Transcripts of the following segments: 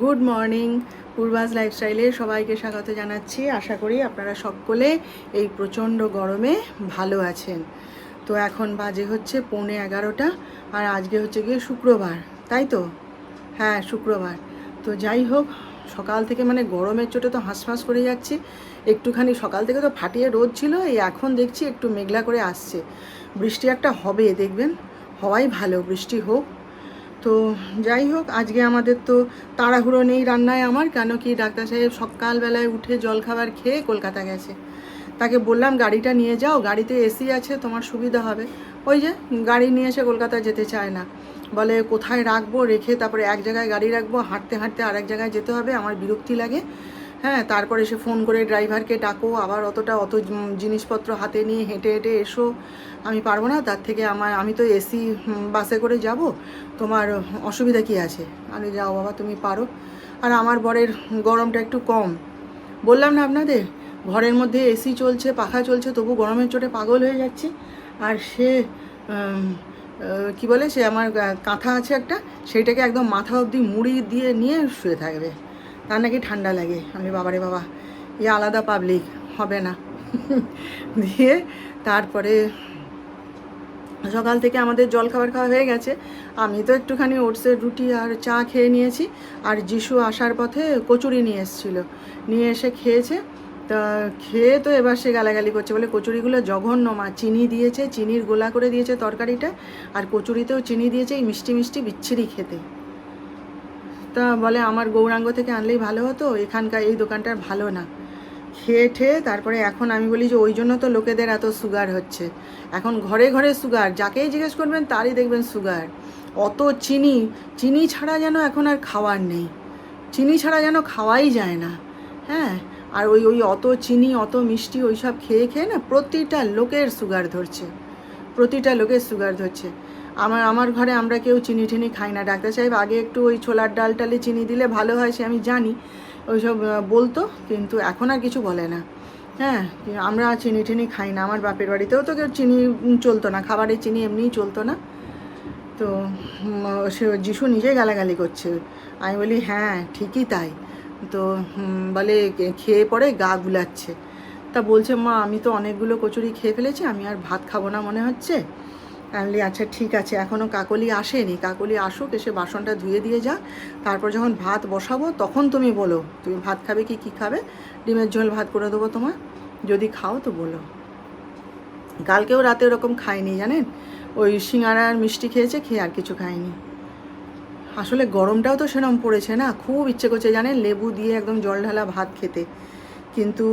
Good morning পূর্বাজ লাইফস্টাইলে সবাইকে স্বাগত জানাচ্ছি। আশা করি আপনারা সকলে এই প্রচণ্ড গরমে ভালো আছেন। তো এখন বাজে হচ্ছে পৌনে এগারোটা আর আজকে হচ্ছে গিয়ে শুক্রবার, তাই তো? হ্যাঁ শুক্রবার। তো যাই হোক, সকাল থেকে মানে গরমের চোটে তো হাঁসফাঁস করে যাচ্ছি। একটুখানি সকাল থেকে তো ফাটিয়ে রোদ ছিল, এই এখন দেখছি একটু মেঘলা করে আসছে। বৃষ্টি একটা হবে, দেখবেন? হওয়াই ভালো, বৃষ্টি হোক। তো যাই হোক, আজকে আমাদের তো তাড়াহুড়ো নেই রান্নায় আমার, কেন কি ডাক্তার সাহেব সকালবেলায় উঠে জলখাবার খেয়ে কলকাতা গেছে। তাকে বললাম, গাড়িটা নিয়ে যাও, গাড়িতে এসি আছে, তোমার সুবিধা হবে। ওই যে গাড়ি নিয়ে এসে কলকাতা যেতে চায় না। বলে, কোথায় রাখব? রেখে তারপরে এক জায়গায় গাড়ি রাখব, হাঁটতে হাঁটতে আরেক জায়গায় যেতে হবে, আমার বিরক্তি লাগে। হ্যাঁ তারপরে সে ফোন করে ড্রাইভারকে ডাকো, আবার অতটা অত জিনিসপত্র হাতে নিয়ে হেঁটে হেঁটে এসো। আমি পারব না, তার থেকে আমার, আমি তো এসি বাসে করে যাব। তোমার অসুবিধা কি আছে? আমি যাও বাবা, তুমি পারো। আর আমার বরের গরমটা একটু কম। বললাম না আপনাদের, ঘরের মধ্যে এসি চলছে, পাখা চলছে, তবু গরমের চোটে পাগল হয়ে যাচ্ছে। আর সে কি বলে সে, আমার কাঁথা আছে একটা সেইটাকে একদম মাথা অবধি মুড়ি দিয়ে নিয়ে শুয়ে থাকবে। তার নাকি ঠান্ডা লাগে। আমি বাবারে বাবা, এ আলাদা পাবলিক হবে না। দিয়ে তারপরে সকাল থেকে আমাদের জল খাবার খাওয়া হয়ে গেছে। আমি তো একটুখানি ওটসের রুটি আর চা খেয়ে নিয়েছি। আর যিশু আসার পথে কচুরি নিয়ে এসেছিল। নিয়ে এসে খেয়েছে। তা খেয়ে তো এবার সে গালাগালি করছে। বলে কচুরিগুলো জঘন্য মা। চিনি দিয়েছে, চিনির গোলা করে দিয়েছে তরকারিটা। আর কচুরিতেও চিনি দিয়েছে, এই মিষ্টি মিষ্টি বিচ্ছিরি খেতে। তা বলে আমার গৌরাঙ্গ থেকে আনলেই ভালো হতো, এখানকার এই দোকানটার ভালো না। খেয়ে ঠেয়ে তারপরে এখন আমি বলি যে ওই জন্য তো লোকেদের এত সুগার হচ্ছে। এখন ঘরে ঘরে সুগার, যাকেই জিজ্ঞেস করবেন তারই দেখবেন সুগার। অত চিনি চিনি ছাড়া যেন এখন আর খাওয়ার নেই। চিনি ছাড়া যেন খাওয়াই যায় না। হ্যাঁ আর ওই ওই অত চিনি, অত মিষ্টি ওই সব খেয়ে খেয়ে না প্রতিটা লোকের সুগার ধরছে। প্রতিটা লোকের সুগার ধরছে। আমার আমার ঘরে আমরা কেউ চিনি টিনি খাই না। ডাক্তার সাহেব আগে একটু ওই ছোলার ডাল টালে চিনি দিলে ভালো হয় সে আমি জানি, ওইসব বলতো, কিন্তু এখন আর কিছু বলে না। হ্যাঁ আমরা চিনি টিনি খাই না, আমার বাপের বাড়িতেও তো কেউ চিনি চলতো না খাবারে চিনি এমনিই চলতো না। তো সে যিশু নিজে গালাগালি করছে। আমি বলি হ্যাঁ ঠিকই তাই। তো বলে খেয়ে পরে গা গুলাচ্ছে। তা বলছে, মা, আমি তো অনেকগুলো কচুরি খেয়ে ফেলেছি, আমি আর ভাত খাব না মনে হচ্ছে? আমি আচ্ছা ঠিক আছে। এখনও কাকলি আসেনি। কাকলি আসুক, এসে বাসনটা ধুয়ে দিয়ে যা তারপর যখন ভাত বসাবো, তখন তুমি বলো। তুমি ভাত খাবে কি, কী খাবে? ডিমের ঝোল ভাত করে দেবো তোমার যদি খাও তো বলো। কালকেও রাতে ওরকম খাইনি, জানেন? ওই সিঙ্গারা আর মিষ্টি খেয়েছে, খেয়ে আর কিছু খায়নি আসলে গরমটাও তো সেরকম পড়েছে না? খুব ইচ্ছে করছে, জানেন? লেবু দিয়ে একদম জল ঢালা ভাত খেতে। কিন্তু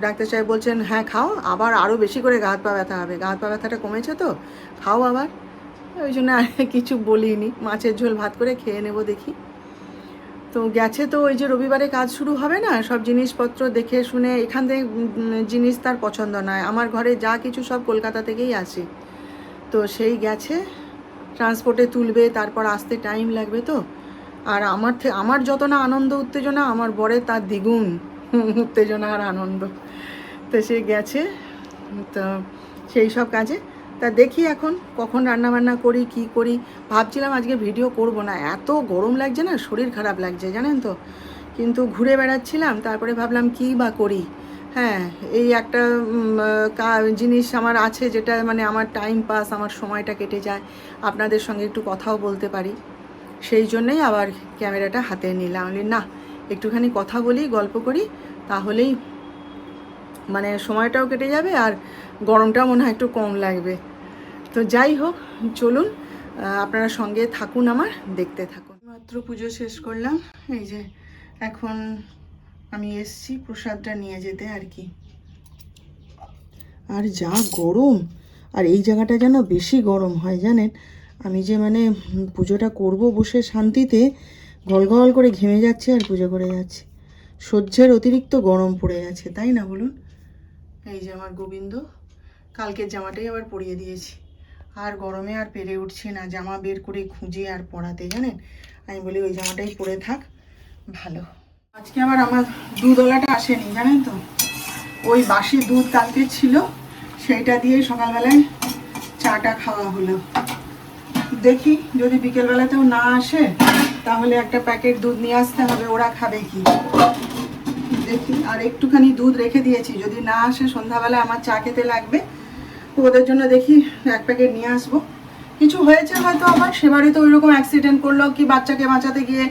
ডাক্তার সাহেব বলছেন হ্যাঁ খাও, আবার আরও বেশি করে গা হাত পা ব্যথা হবে। গা হাত পা ব্যথাটা কমেছে তো? খাও আবার। ওই জন্য আর কিছু বলিনি। মাছের ঝোল ভাত করে খেয়ে নেব দেখি। তো গেছে তো, ওই যে রবিবারে কাজ শুরু হবে না? সব জিনিসপত্র দেখে শুনে, এখান থেকে জিনিস তার পছন্দ নয়। আমার ঘরে যা কিছু সব কলকাতা থেকেই আসে। তো সেই গেছে ট্রান্সপোর্টে তুলবে, তারপর আসতে টাইম লাগবে তো? আর আমার আমার যত না আনন্দ, উত্তেজনা, আমার বরের তার দ্বিগুণ। উত্তেজনা আর আনন্দ। তো সে গেছে, তো সেই সব কাজে। তা দেখি এখন কখন রান্না বান্না করি, কি করি। ভাবছিলাম আজকে ভিডিও করব না, এত গরম লাগছে না, শরীর খারাপ লাগছে, জানেন তো। কিন্তু ঘুরে বেড়াচ্ছিলাম, তারপরে ভাবলাম কি বা করি। হ্যাঁ এই একটা জিনিস আমার আছে যেটা মানে আমার টাইম পাস আমার সময়টা কেটে যায়। আপনাদের সঙ্গে একটু কথাও বলতে পারি। সেই জন্যই আবার ক্যামেরাটা হাতে নিলাম। না একটুখানি কথা বলি, গল্প করি, তাহলেই মানে সময়টাও কেটে যাবে আর গরমটাও মনে হয় একটু কম লাগবে। তো যাই হোক, চলুন আপনারা সঙ্গে থাকুন আমার, দেখতে থাকুন। মাত্র পুজো শেষ করলাম, এই যে এখন আমি এসছি প্রসাদটা নিয়ে যেতে আর কি। আর যা গরম, আর এই জায়গাটা যেন বেশি গরম হয় জানেন? আমি যে মানে পুজোটা করব বসে শান্তিতে গল করে ঘেমে যাচ্ছে আর পুজো করে যাচ্ছি। সহ্যের অতিরিক্ত গরম পড়ে গেছে, তাই না বলুন? এই যে আমার গোবিন্দ, কালকের জামাটাই আবার পরিয়ে দিয়েছি। আর গরমে আর পেরে উঠছে না, জামা বের করে খুঁজে আর পরাতে, জানেন? আমি বলি ওই জামাটাই পরে থাক, ভালো। আজকে আবার আমার দুধওয়ালাটা আসেনি, জানেন তো? ওই বাসি দুধ কালকে ছিল, সেইটা দিয়ে সকালবেলায় চাটা খাওয়া হলো। দেখি যদি বিকেলবেলাতেও না আসে তাহলে একটা প্যাকেট দুধ নিয়ে আসতে হবে, ওরা খাবে কি? দেখি, আর একটুখানি দুধ রেখে দিয়েছি, যদি না আসে সন্ধ্যাবেলা আমার চা খেতে লাগবে ওদের জন্য দেখি এক প্যাকেট নিয়ে আসব। কিছু হয়েছে হয়তো আবার সেবারে তো ওইরকম অ্যাক্সিডেন্ট করল কি বাচ্চাকে বাঁচাতে গিয়ে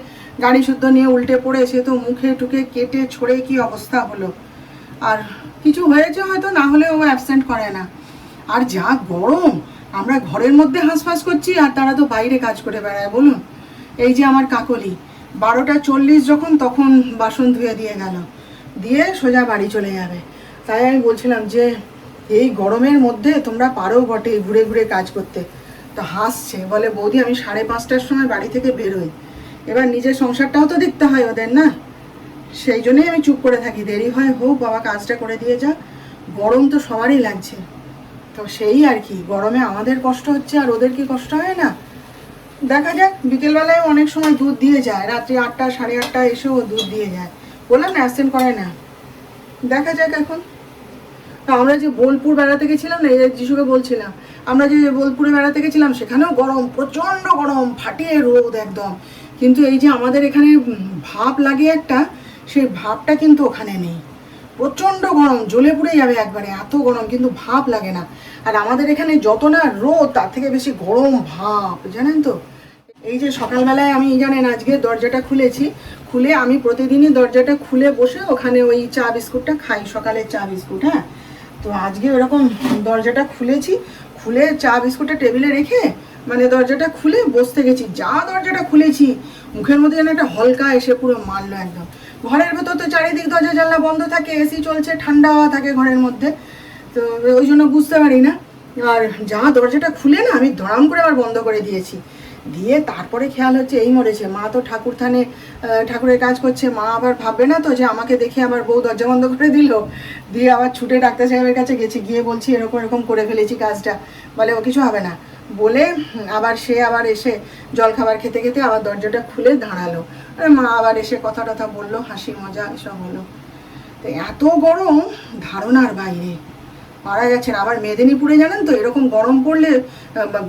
গাড়ি শুদ্ধ নিয়ে উল্টে পড়ে, সে তো মুখে টুকে কেটে ছড়ে কি অবস্থা হলো? আর কিছু হয়েছে হয়তো, না হলে ও অ্যাবসেন্ট করে না। আর যা গরম, আমরা ঘরের মধ্যে হাঁসফাঁস করছি, আর তারা তো বাইরে কাজ করে বেড়ায়, বলুন। এই যে আমার কাকলি, বারোটা চল্লিশ যখন তখন বাসন ধুয়ে দিয়ে গেল। দিয়ে সোজা বাড়ি চলে যাবে। তাই আমি বলছিলাম যে, এই গরমের মধ্যে তোমরা পারো বটে ঘুরে ঘুরে কাজ করতে। তো হাসছে, বলে, বৌদি, আমি সাড়ে পাঁচটার সময় বাড়ি থেকে বেরোই। এবার নিজের সংসারটাও তো দেখতে হয় ওদের, না? সেই জন্যই আমি চুপ করে থাকি। দেরি হয় হোক, বাবা কাজটা করে দিয়ে যা গরম তো সবারই লাগছে। তো সেই আর কি, গরমে আমাদের কষ্ট হচ্ছে আর ওদের কি কষ্ট হয় না? দেখা যাক, বিকেলবেলায় অনেক সময় দুধ দিয়ে যায়। রাত্রি আটটা, সাড়ে আটটা এসেও দুধ দিয়ে যায়। বললাম, না অ্যাবসেন্ট করে না। দেখা যাক এখন। তা আমরা যে বোলপুর বেড়াতে গেছিলাম না যিশুকে বলছিলাম, আমরা যে বোলপুরে বেড়াতে গেছিলাম, সেখানেও গরম, প্রচণ্ড গরম, ফাটিয়ে রোদ একদম। কিন্তু এই যে আমাদের এখানে ভাপ লাগে একটা, সেই ভাবটা কিন্তু ওখানে নেই। প্রচণ্ড গরম, জ্বলে পুড়ে যাবে একবারে, এত গরম, কিন্তু ভাপ লাগে না। আর আমাদের এখানে যত না রোদ, তার থেকে বেশি গরম ভাপ জানেন তো? এই যে সকালবেলায় আমি জানেন আজকে দরজাটা খুলেছি, খুলে আমি প্রতিদিনই দরজাটা খুলে বসে ওখানে ওই চা বিস্কুটটা খাই, সকালের চা বিস্কুট হ্যাঁ? তো আজকে ওরকম দরজাটা খুলেছি, খুলে চা বিস্কুটটা টেবিলে রেখে মানে দরজাটা খুলে বসতে গেছি। যা দরজাটা খুলেছি, মুখের মধ্যে যেন একটা হলকা এসে পুরো মারলো একদম। ঘরের ভেতর তো চারিদিক দরজা জানলা বন্ধ থাকে এসি চলছে, ঠান্ডা হাওয়া থাকে ঘরের মধ্যে। তো ওই জন্য বুঝতে পারি না। আর যা দরজাটা খুলে না, আমি ধরাম করে আবার বন্ধ করে দিয়েছি। দিয়ে তারপরে খেয়াল হচ্ছে এই মরেছে মা তো ঠাকুর থানে ঠাকুরের কাজ করছে। মা আবার ভাববে না তো যে আমাকে দেখে আবার বউ দরজা বন্ধ করে দিল। দিয়ে আবার ছুটে ডাক্তার সাহেবের কাছে গেছি, গিয়ে বলছি এরকম এরকম করে ফেলেছি কাজটা। বলে, ও কিছু হবে না। বলে, আবার সে আবার এসে জল খাবার খেতে খেতে আবার দরজাটা খুলে দাঁড়াল। মা আবার এসে কথা টথা বলল, হাসি মজা এসব হলো। তো এত গরম, ধারণার বাইরে। মারা গেছেন। আবার মেদিনীপুরে জানেন তো, এরকম গরম পড়লে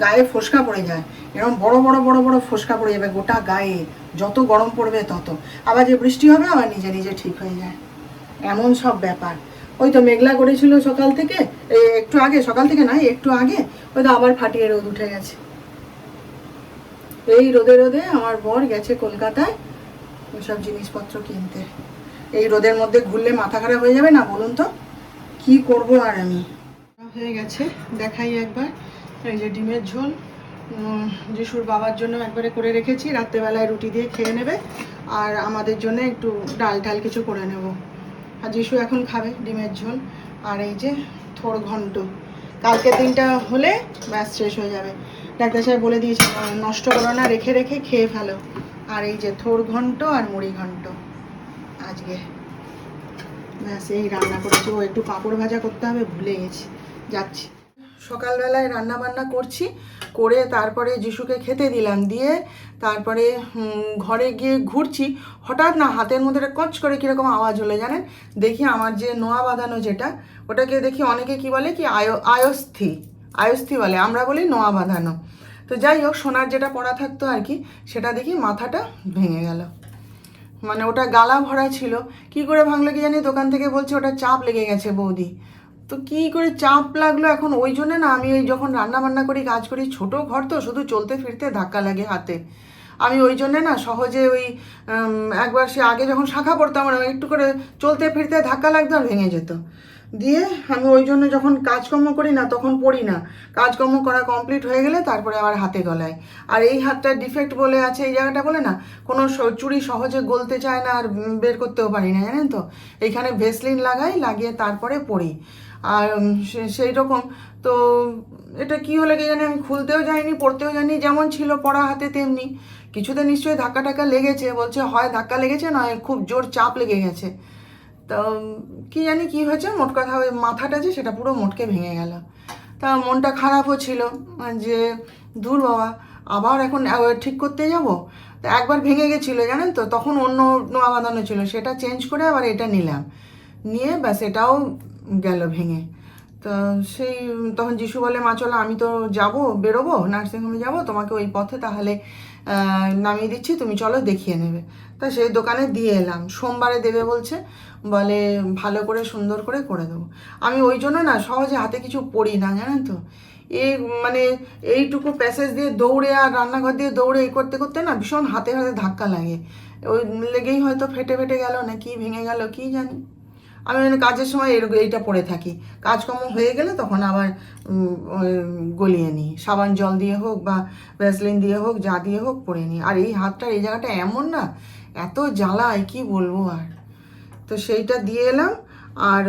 গায়ে ফোসকা পড়ে যায়। এরকম বড় বড় বড় বড় ফোসকা পড়ে যাবে গোটা গায়ে। যত গরম পড়বে তত। আবার যে বৃষ্টি হবে, আবার নিজে নিজে ঠিক হয়ে যায়। এমন সব ব্যাপার। ওই তো মেঘলা করেছিল সকাল থেকে একটু আগে, সকাল থেকে না একটু আগে, ওই তো আবার ফাটিয়ে রোদ উঠে গেছে। এই রোদে রোদে আমার বর গেছে কলকাতায় ওইসব জিনিসপত্র কিনতে। এই রোদের মধ্যে ঘুরলে মাথা খারাপ হয়ে যাবে না বলুন তো? কি করব আর আমি? হয়ে গেছে, দেখাই একবার। এই যে ডিমের ঝোল যিশুর বাবার জন্য একবারে করে রেখেছি, রাত্রেবেলায় রুটি দিয়ে খেয়ে নেবে, আর আমাদের জন্য একটু ডাল টাল কিছু করে নেব। আর যিশু এখন খাবে ডিমের ঝোল, আর এই যে থোড় ঘন্ট। কালকের দিনটা হলে ব্যাস শেষ হয়ে যাবে। ডাক্তার সাহেব বলে দিয়েছে নষ্ট করো না, রেখে রেখে খেয়ে ফেলো। আর এই যে থোড় ঘন্ট আর মুড়ি ঘন্ট, আজকে। এই রান্না করেছি। ও একটু পাঁপড় ভাজা করতে হবে, ভুলে গেছি। যাচ্ছি। সকালবেলায় রান্না বান্না করছি, করে তারপরে যিশুকে খেতে দিলাম। দিয়ে তারপরে ঘরে গিয়ে ঘুরছি। হঠাৎ না, হাতের মধ্যে একটা কচ করে কীরকম আওয়াজ হলো জানেন? দেখি আমার যে নোয়া বাঁধানো যেটা, ওটাকে দেখি অনেকে কি বলে কি, আয়, আয়স্থি আয়স্থি বলে। আমরা বলি নোয়া বাঁধানো। তো যাই হোক, সোনার যেটা পড়া থাকতো আর কি, সেটা দেখি মাথাটা ভেঙে গেল। মানে ওটা গালা ভরা ছিল। কি করে ভাঙলো কি জানি? দোকান থেকে বলছে ওটা চাপ লেগে গেছে বৌদি। তো কি করে চাপ লাগল এখন? ওই জন্যে না আমি ওই যখন রান্না বান্না করি, কাজ করি, ছোট ঘর তো, শুধু চলতে ফিরতে ধাক্কা লাগে হাতে। আমি ওই জন্যে না সহজে ওই একবার সে আগে যখন শাখা পড়তাম একটু করে চলতে ফিরতে ধাক্কা লাগতো আর ভেঙে যেত। দিয়ে আমি ওই জন্য যখন কাজকর্ম করি না, তখন পড়ি না। কাজকর্ম করা কমপ্লিট হয়ে গেলে তারপরে আবার হাতে গলায়। আর এই হাতটা ডিফেক্ট বলে আছে, এই জায়গাটা বলে না, কোনো চুড়ি সহজে গলতে চায় না আর বের করতেও পারি না, জানেন তো? এইখানে ভেসলিন লাগাই, লাগিয়ে তারপরে পড়ি। আর সেই রকম। তো এটা কি হলে কি জানি আমি খুলতেও যাইনি, পড়তেও যাইনি, যেমন ছিল পড়া হাতে তেমনি। কিছুতে নিশ্চয়ই ধাক্কা টাক্কা লেগেছে, বলছে হয় ধাক্কা লেগেছে, নয়, খুব জোর চাপ লেগে গেছে। তো, কি জানি কি হয়েছে, মোট কথা ওই মাথাটা যে সেটা পুরো মোটকে ভেঙে গেল। তা মনটা খারাপও ছিল, যে দূর বাবা, আবার এখন ঠিক করতে যাব? তা একবার ভেঙে গেছিল, জানেন তো, তখন অন্য নোয়া বাঁধানো ছিল, সেটা চেঞ্জ করে আবার এটা নিলাম। নিয়ে ব্যাস, এটাও গেল ভেঙে। তো সেই, তখন যিশু বলে, মা চলো, আমি তো যাব, বেরোবো, নার্সিংহোমে যাব, তোমাকে ওই পথে তাহলে নামিয়ে দিচ্ছি, তুমি চলো দেখিয়ে নেবে। তা সেই দোকানে দিয়ে এলাম। সোমবারে দেবে বলছে, বলে ভালো করে, সুন্দর করে করে দেবো। আমি ওই জন্য না, সহজে হাতে কিছু পড়ি না, জানেন তো? এই মানে এইটুকু প্যাসেজ দিয়ে দৌড়ে আর রান্নাঘর দিয়ে দৌড়ে এই করতে করতে না ভীষণ হাতে হাতে ধাক্কা লাগে। ওই লেগেই হয়তো ফেটে ফেটে গেল, না কি ভেঙে গেল, কি জানি। আমি মানে কাজের সময় এরকম এইটা পরে থাকি। কাজকর্ম হয়ে গেলে তখন আবার গলিয়ে নিই। সাবান জল দিয়ে হোক বা ভ্যাসলিন দিয়ে হোক, যা দিয়ে হোক পরে নিই। আর এই হাতটার, এই জায়গাটা এমন না, এত জ্বালায় কি বলব আর? তো সেইটা দিয়ে এলাম। আর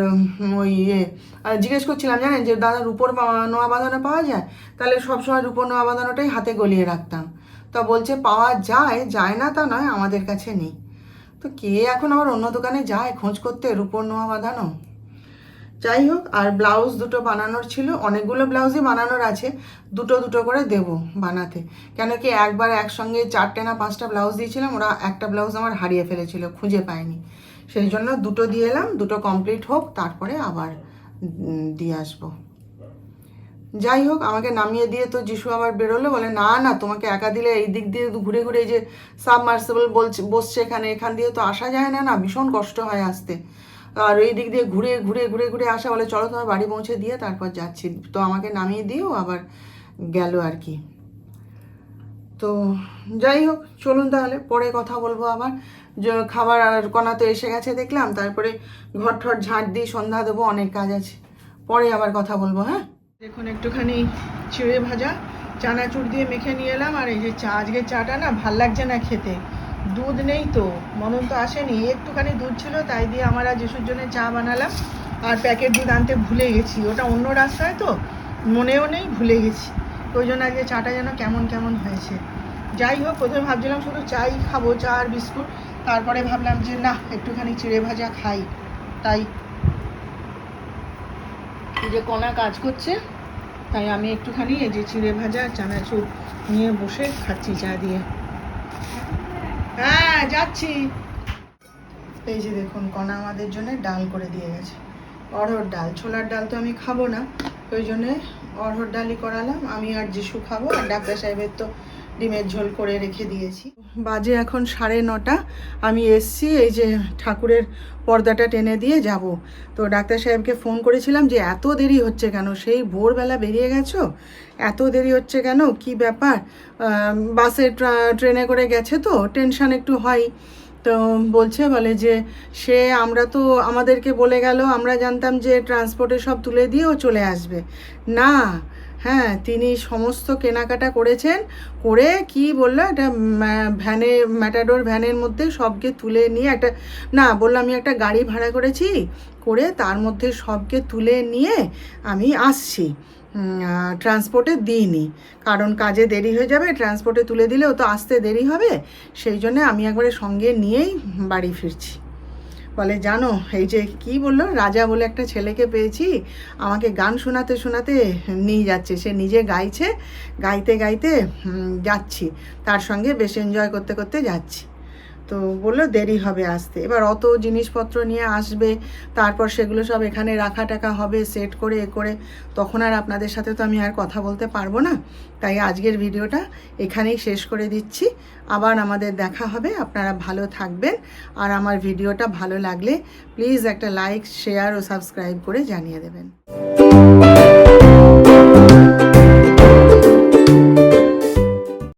ওই ইয়ে আর জিজ্ঞেস করছিলাম, জানেন যে দাদা রুপোর নোয়া বাঁধানো পাওয়া যায়? তাহলে সবসময় রুপোর নোয়া বাঁধানোটাই হাতে গলিয়ে রাখতাম। তা বলছে, পাওয়া যায় যায় না তা নয়, আমাদের কাছে নেই। তো কে এখন আবার অন্য দোকানে যায় খোঁজ করতে? রুপোর নোয়া বাঁধানো? যাই হোক আর ব্লাউজ দুটো বানানোর ছিল, অনেকগুলো ব্লাউজই বানানোর আছে। দুটো দুটো করে দেব বানাতে। কেন কি একবার একসঙ্গে চারটে না পাঁচটা ব্লাউজ দিয়েছিলাম, ওরা একটা ব্লাউজ আমার হারিয়ে ফেলেছিল, খুঁজে পায়নি। সেই জন্য দুটো দিয়ে এলাম, দুটো কমপ্লিট হোক, তারপরে আবার দিয়ে আসব। যাই হোক, আমাকে নামিয়ে দিয়ে তো যিশু আবার বেরোলো, বলে, না না, তোমাকে একা দিলে এই দিক দিয়ে ঘুরে ঘুরে যে সাবমার্সেবল বলছে, বসছে এখানে, এখান দিয়ে তো আসা যায় না না, ভীষণ কষ্ট হয় আসতে। আর এই দিক দিয়ে ঘুরে ঘুরে ঘুরে ঘুরে আসা, বলে, চলো, তোমার বাড়ি পৌঁছে দিয়ে তারপর যাচ্ছি। তো আমাকে নামিয়ে দিয়েও আবার গেল আর কি। তো যাই হোক, চলুন তাহলে, পরে কথা বলব আবার। খাবার আর কণা তো এসে গেছে দেখলাম, তারপরে ঘর ঠর ঝাঁট দিয়ে সন্ধ্যা দেবো, অনেক কাজ আছে। পরে আবার কথা বলব হ্যাঁ? দেখুন, একটুখানি চিড়ে ভাজা, চানাচুর দিয়ে মেখে নিয়ে এলাম, আর এই যে চা আজকে চাটা না ভালো লাগছে না খেতে। দুধ নেই তো মনন তো আসেনি, একটুখানি দুধ ছিল, তাই দিয়ে আমার আর যিশুর জন্য চা বানালাম, আর প্যাকেট দুধ আনতে ভুলে গেছি। ওটা অন্য রাস্তায় তো, মনেও নেই, ভুলে গেছি। ওই জন্য আজকে চাটা যেন কেমন কেমন হয়েছে। যাই হোক, প্রথমে ভাবছিলাম শুধু চাই খাব, চা আর বিস্কুট। তারপরে ভাবলাম যে না, একটুখানি চিড়ে ভাজা খাই, তাই যে কণা কাজ করছে, তাই আমি একটুখানি এই যে চিড়ে ভাজা, চানাচুর নিয়ে বসে খাচ্ছি চা দিয়ে। হ্যাঁ যাচ্ছি। এই যে দেখুন, কণা আমাদের জন্য ডাল করে দিয়ে গেছে। অড়হর ডাল, ছোলার ডাল তো আমি খাব না, ওই জন্যে অড়হর ডালই করালাম। আমি আর যিশু খাব, আর ডাক্তার সাহেবের তো ডিমের ঝোল করে রেখে দিয়েছি। বাজে এখন সাড়ে নটা। আমি এসছি, এই যে ঠাকুরের পর্দাটা টেনে দিয়ে যাব। তো ডাক্তার সাহেবকে ফোন করেছিলাম যে, এত দেরি হচ্ছে কেন? সেই ভোরবেলা বেরিয়ে গেছো? এত দেরি হচ্ছে কেন? কি ব্যাপার? বাসে ট্রা- ট্রেনে করে গেছে তো, টেনশন একটু হয়। তো বলছে, বলে যে, সে আমরা তো, আমাদেরকে বলে গেল, আমরা জানতাম যে ট্রান্সপোর্টে সব তুলে দিয়েও চলে আসবে। না হ্যাঁ তিনি সমস্ত কেনাকাটা করেছেন, করে কি বলল, একটা ভ্যানে ম্যাটাডোর ভ্যানের মধ্যে সবকে তুলে নিয়ে একটা, না, বললাম আমি একটা গাড়ি ভাড়া করেছি, করে তার মধ্যে সবকে তুলে নিয়ে আমি আসছি। ট্রান্সপোর্টে দিইনি, কারণ কাজে দেরি হয়ে যাবে ট্রান্সপোর্টে তুলে দিলেও তো আসতে দেরি হবে, সেই জন্যে আমি একবারে সঙ্গে নিয়েই বাড়ি ফিরছি। বলে, জানো, এই যে কি বলল? রাজা বলে একটা ছেলেকে পেয়েছি, আমাকে গান শোনাতে শোনাতে নিয়ে যাচ্ছে। সে নিজে গাইছে, গাইতে গাইতে যাচ্ছি। তার সঙ্গে বেশ এনজয় করতে করতে যাচ্ছি। তো বলল দেরি হবে আসতে। এবার অত জিনিসপত্র নিয়ে আসবে, তারপর সেগুলো সব এখানে রাখা টাকা হবে সেট করে, এ করে। তখন আর আপনাদের সাথে তো আমি আর কথা বলতে পারব না। তাই আজকের ভিডিওটা এখানেই শেষ করে দিচ্ছি। আবার আমাদের দেখা হবে। আপনারা ভালো থাকবেন। আর আমার ভিডিওটা ভালো লাগলে প্লিজ একটা লাইক, শেয়ার ও সাবস্ক্রাইব করে জানিয়ে দেবেন।